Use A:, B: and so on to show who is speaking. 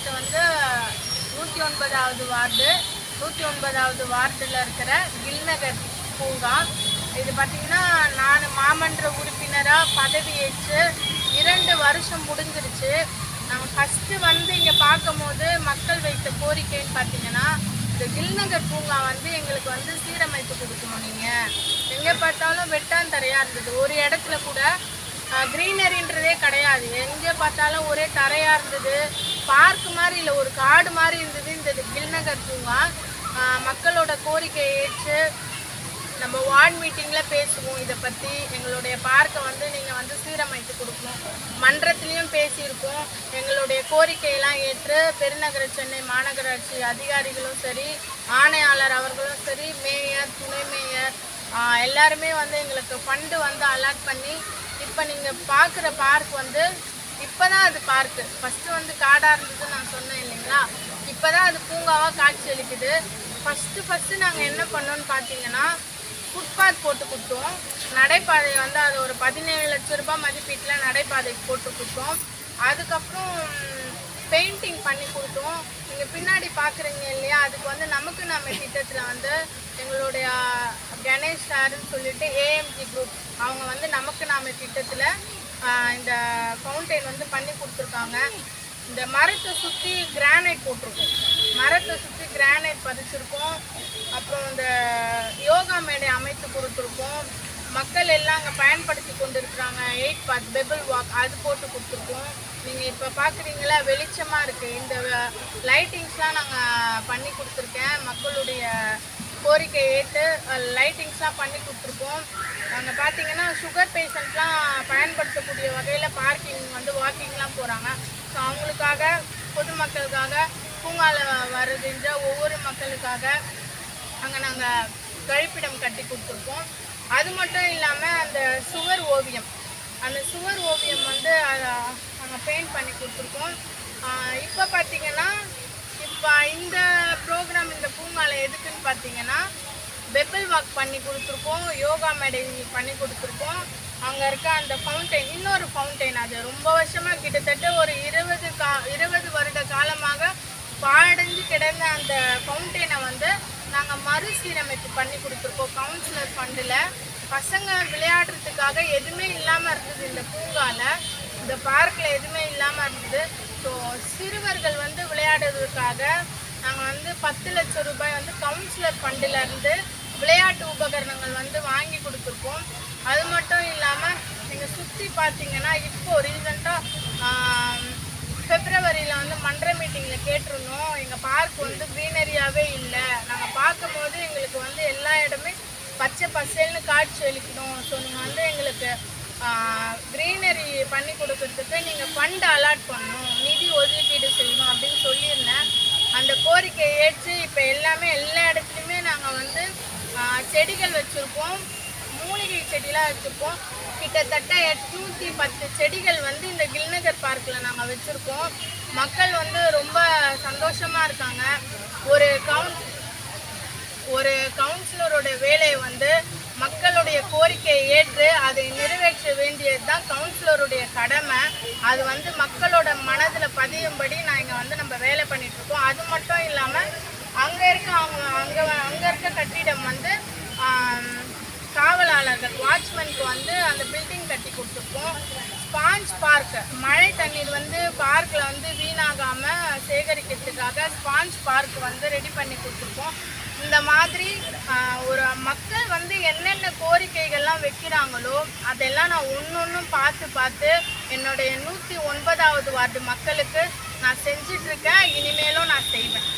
A: மாவட்டம் வந்து நூற்றி ஒன்பதாவது வார்டு நூற்றி ஒன்பதாவது வார்டில் இருக்கிற கில்நகர் பூங்கா இது பார்த்திங்கன்னா நான் மாமன்ற உறுப்பினராக பதவியேற்று இரண்டு வருஷம் முடிஞ்சிருச்சு. நாங்கள் ஃபஸ்ட்டு வந்து இங்கே பார்க்கும்போது மக்கள் வைத்த கோரிக்கைன்னு பார்த்தீங்கன்னா இந்த கில்நகர் பூங்கா வந்து எங்களுக்கு வந்து சீரமைத்து கொடுக்கணும் நீங்கள் எங்கே பார்த்தாலும் வெட்டாந்தரையாக இருந்தது. ஒரு இடத்துல கூட க்ரீனரின்றதே கிடையாது. எங்கே பார்த்தாலும் ஒரே தரையாக இருந்தது. பார்க் மாதிரி இல்லை ஒரு காடு மாதிரி இருந்தது. இந்த கில்நகர் பூங்கா. மக்களோட கோரிக்கையை ஏற்று நம்ம வார்டு மீட்டிங்கில் பேசுவோம் இதை பற்றி எங்களுடைய பார்க்கை வந்து நீங்கள் வந்து சீரமைத்து கொடுக்கணும். மன்றத்துலேயும் பேசியிருக்கோம். எங்களுடைய கோரிக்கையெல்லாம் ஏற்று பெருநகர சென்னை மாநகராட்சி அதிகாரிகளும் சரி ஆணையாளர் அவர்களும் சரி மேயர் துணை மேயர் எல்லாருமே வந்து எங்களுக்கு ஃபண்டு வந்து அலாட் பண்ணி இப்போ நீங்கள் பார்க்குற பார்க் வந்து இப்போ தான் அது பார்க்கு ஃபஸ்ட்டு வந்து காடாக இருந்தது நான் சொன்னேன் இல்லைங்களா? இப்போ தான் அது பூங்காவாக காட்சி அளிக்குது. ஃபஸ்ட்டு ஃபஸ்ட்டு நாங்கள் என்ன பண்ணோம்னு பார்த்தீங்கன்னா ஃபுட்பாத் போட்டு கொடுத்தோம். நடைபாதை வந்து அது ஒரு பதினேழு லட்ச ரூபாய் மதிப்பீட்டில் நடைபாதை போட்டு கொடுத்தோம். அதுக்கப்புறம் பெயிண்டிங் பண்ணி கொடுத்தோம். நீங்கள் பின்னாடி பார்க்குறீங்க இல்லையா? அதுக்கு வந்து நமக்கு நம்ம திட்டத்தில் வந்து எங்களுடைய கணேஷ் சாருன்னு சொல்லிட்டு ஏஎம்ஜி குரூப் அவங்க வந்து நமக்கு நாம திட்டத்தில் இந்த ஃபவுண்டைன் வந்து பண்ணி கொடுத்துருக்காங்க. இந்த மரத்தை சுற்றி கிரானைட் போட்டிருக்கோம். மரத்தை சுற்றி கிரானைட் பதிச்சிருக்கோம். அப்புறம் இந்த யோகா மேடை அமைத்து கொடுத்துருக்கோம். மக்கள் எல்லாம் அங்கே பயன்படுத்தி கொண்டு இருக்கிறாங்க எயிட் பாத் பெபிள் வாக் அது போட்டு கொடுத்துருக்கோம். நீங்கள் இப்போ பார்க்குறீங்களா வெளிச்சமாக இருக்குது இந்த லைட்டிங்ஸ்லாம் நாங்கள் பண்ணி கொடுத்துருக்கேன். மக்களுடைய கோரிக்கை ஏற்று லைட்டிங்ஸ்லாம் பண்ணி கொடுத்துருக்கோம். அங்கே பார்த்தீங்கன்னா சுகர் பேஷண்ட்லாம் பயன்படுத்தக்கூடிய வகையில் பார்க்கிங் வந்து வாக்கிங்லாம் போகிறாங்க ஸோ அவங்களுக்காக பொதுமக்களுக்காக பூங்காவில் வருகின்ற ஒவ்வொரு மக்களுக்காக அங்கே நாங்கள் கழிப்பிடம் கட்டி கொடுத்துருக்கோம். அது மட்டும் இல்லாமல் அந்த சுவர் ஓவியம். அந்த சுவர் ஓவியம் வந்து அங்கே பெயிண்ட் பண்ணி கொடுத்துருக்கோம். இப்போ பார்த்திங்கன்னா இப்போ இந்த ப்ரோக்ராம் இந்த பூங்காவில் எதுக்குன்னு பார்த்தீங்கன்னா பெப்பிள் வாக் பண்ணி கொடுத்துருக்கோம் யோகா மேடை பண்ணி கொடுத்துருக்கோம். அங்கே இருக்க அந்த ஃபவுண்டைன் இன்னொரு ஃபவுண்டைன் அது. ரொம்ப வருஷமாக கிட்டத்தட்ட ஒரு இருபது கா இருபது வருட காலமாக பாடைஞ்சு கிடந்த அந்த ஃபவுண்டைனை வந்து நாங்கள் மறுசீரமைப்பு பண்ணி கொடுத்துருக்கோம் கவுன்சிலர் ஃபண்டில் பசங்க விளையாடுறதுக்காக எதுவுமே இல்லாமல் இருந்தது இந்த பூங்காவில் இந்த பார்க்கில் எதுவுமே இல்லாமல் இருந்தது. ஸோ சிறுவர்கள் வந்து விளையாடுறதுக்காக நாங்கள் வந்து பத்து லட்சம் ரூபாய் வந்து கவுன்சிலர் ஃபண்டிலருந்து விளையாட்டு உபகரணங்கள் வந்து வாங்கி கொடுத்துருக்கோம். அது மட்டும் இல்லாமல் நீங்கள் சுற்றி பார்த்தீங்கன்னா இப்போ ரீசெண்டாக பிப்ரவரியில் வந்து மன்ற மீட்டிங்கில் கேட்டிருந்தோம். எங்கள் பார்க் வந்து க்ரீனரியாகவே இல்லை. நாங்கள் பார்க்கும்போது எங்களுக்கு வந்து எல்லா இடமே பச்சை பசேல்னு காட்சி அளிக்கணும். ஸோ நீங்கள் வந்து எங்களுக்கு க்ரீனரி பண்ணி கொடுக்கறதுக்கு நீங்கள் ஃபண்ட் அலாட் பண்ணணும். நிதி ஒதுக்கீடு செய்யணும் அப்படின்னு சொல்லியிருந்தேன். அந்த கோரிக்கையை ஏற்று இப்போ எல்லாமே எல்லா இடத்துலையுமே நாங்கள் வந்து செடிகள் வச்சுருக்கோம் மூலிகை செடிலாம் வச்சுருக்கோம் கிட்டத்தட்ட எட்நூற்றி பத்து செடிகள் வந்து இந்த கில்நகர் பார்க்கில் நாங்கள் வச்சுருக்கோம். மக்கள் வந்து ரொம்ப சந்தோஷமாக இருக்காங்க. ஒரு கவுன் ஒரு கவுன்சிலரோட வேலையை வந்து மக்களுடைய கோரிக்கையை ஏற்று அதை நிறைவேற்ற வேண்டியது தான் கவுன்சிலருடைய கடமை. அது வந்து மக்களோட மனதில் பதியும்படி நான் இங்கே வந்து நம்ம வேலை பண்ணிகிட்ருக்கோம் அது மட்டும் இல்லாமல் அங்கே இருக்க அவங்க அங்கே அங்கே இருக்க கட்டிடம் வந்து காவலாளர்கள் வாட்ச்மேனுக்கு வந்து அந்த பில்டிங் கட்டி கொடுத்துருக்கோம். ஸ்பாஞ்ச் பார்க் மழை தண்ணீர் வந்து பார்க்கில் வந்து வீணாகாமல் சேகரிக்கிறதுக்காக ஸ்பாஞ்ச் பார்க் வந்து ரெடி பண்ணி கொடுத்துருக்கோம். இந்த மாதிரி ஒரு மக்கள் வந்து என்னென்ன கோரிக்கைகள்லாம் வைக்கிறாங்களோ அதெல்லாம் நான் ஒன்று ஒன்றும் பார்த்து பார்த்து என்னுடைய நூற்றி ஒன்பதாவது வார்டு மக்களுக்கு நான் செஞ்சிட்ருக்கேன். இனிமேலும் நான் செய்வேன்.